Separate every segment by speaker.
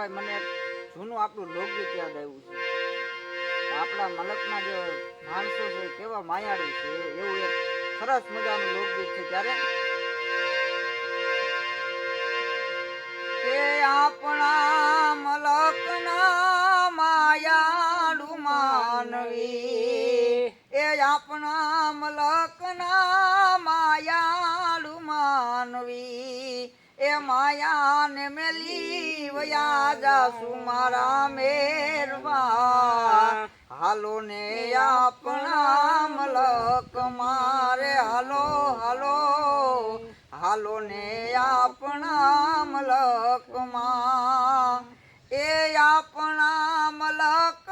Speaker 1: ભાઈ, મને જૂનું આપણું લોકગીત યાદ આવ્યું છે. આપણા મલકના જે માણસો છે, કેવા માયાળુ છે, એવું એક સરસ મજાનું લોકગીત છે. ત્યારે આપણા મલકના માયાળુ માનવી, એ આપણા મલકના માયાળુ માનવી એ માયાને મેલી વયા જાસુ મારા મેરવા. હાલો ને આપણા મલક મારે. હાલો હાલો. હાલો ને આપણા મલકમાં એ આપણા મલકમાં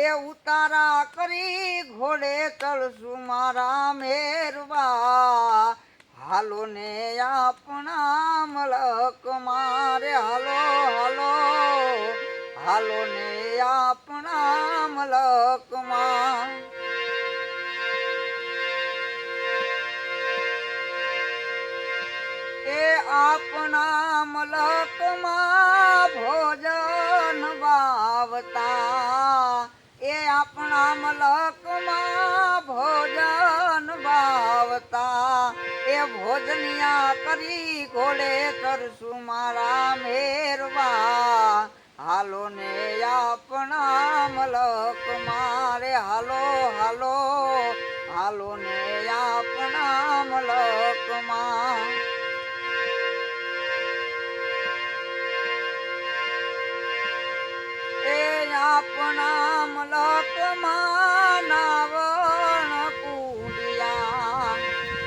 Speaker 1: એ ઉતારા કરી ઘોડે ચડશું મારા મેરવા. હાલો ને આપણા મલક મારે, હાલો હાલો. હાલો ને આપણા મલકમાં એ આપણા મલકમાં ભોજન વાવતા. આપણા મલકમાં ભોજન ભાવતા એ ભોજનિયા કરી ઘોડે કરશું મારા મેરવા. હાલો ને આપણા મલક મારે હાલો હાલો. હાલો ને આપણા મલકમાં. આપણા મલક માનાવણ કુંડિયા.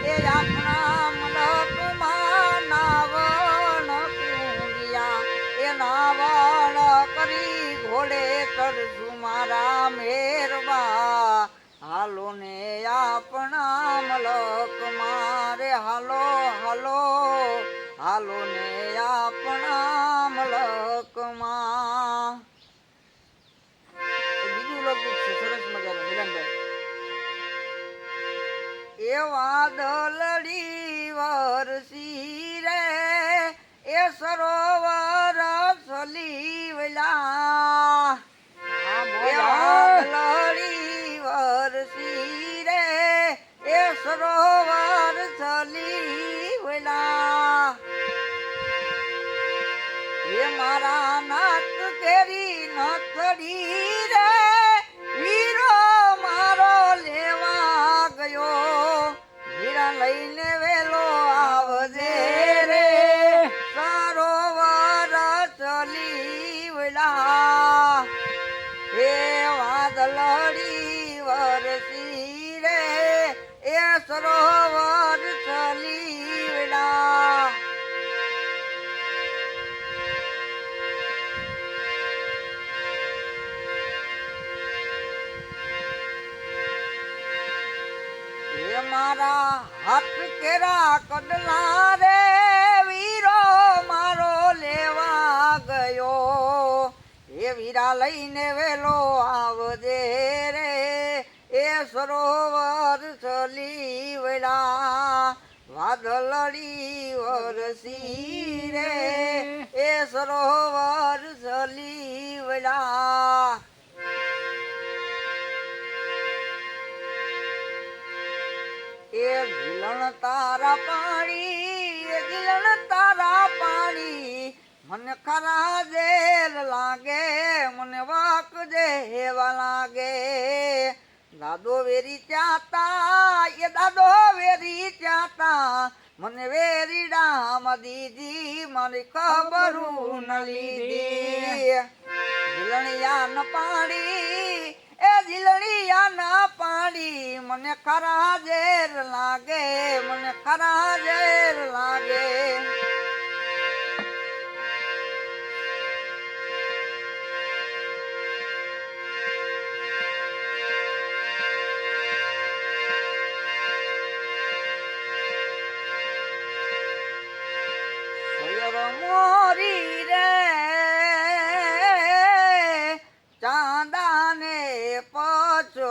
Speaker 1: એ આપણા મલક માનાવણ કુંડિયા. એ નાવણ કરી ઘોડે ચડશું મારા મેરબા હાલો ને આપણા મલક મારે, હાલો હાલો. હાલો ને આપણા મલકમાં મજાનું મિલનભાઈ એ વાદળડી વરસી રે એ સરોવર સલીવલા વાદળડી વરસી રે એ સરોવર સલીવલા એ મારા નાક કેરી નથડી રે என்னவே મારા હાથ કેરા કડલા રે, વીરો મારો લેવા ગયો. એ વીરા લઈને વેલો આવજે રે, એ સરોવર ચલી વેલા વાદળડી વરસી રે, એ સરોવર ચલી વેલા એ ઝીલણ તારા પાણી, એ ઝીલણ તારા પાણી. મને ખરા જેલ લાગે, મને વાક જેવા લાગે. દાદો વેરી ચાતા, એ દાદો વેરી ચાતા. મને વેરી ડામ દીધી મને ખબર ન લીધી. ઝીલણિયા ન પાણી એ ના પાણી મને ખરા ઝેર લાગે મને ખરા ઝેર લાગે. મોરી રે ચાંદાને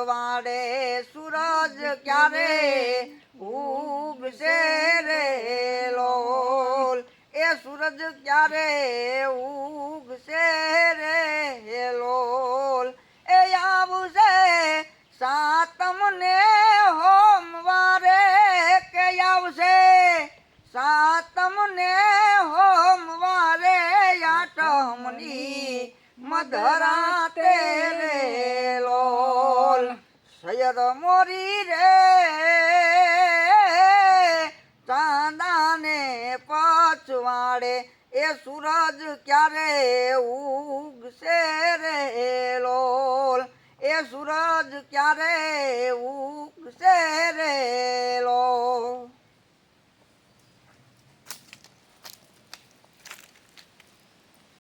Speaker 1: પછવાડે સૂરજ ક્યારે ઉગશે રે લોલ? એ સૂરજ ક્યારે મધરાતે રે લોલ સૈયદ મોરી રે, ચાંદાને પછવાડે એ સૂરજ ક્યારે ઉગશે રે લોલ? એ સૂરજ ક્યારે ઉગશે રે લોલ?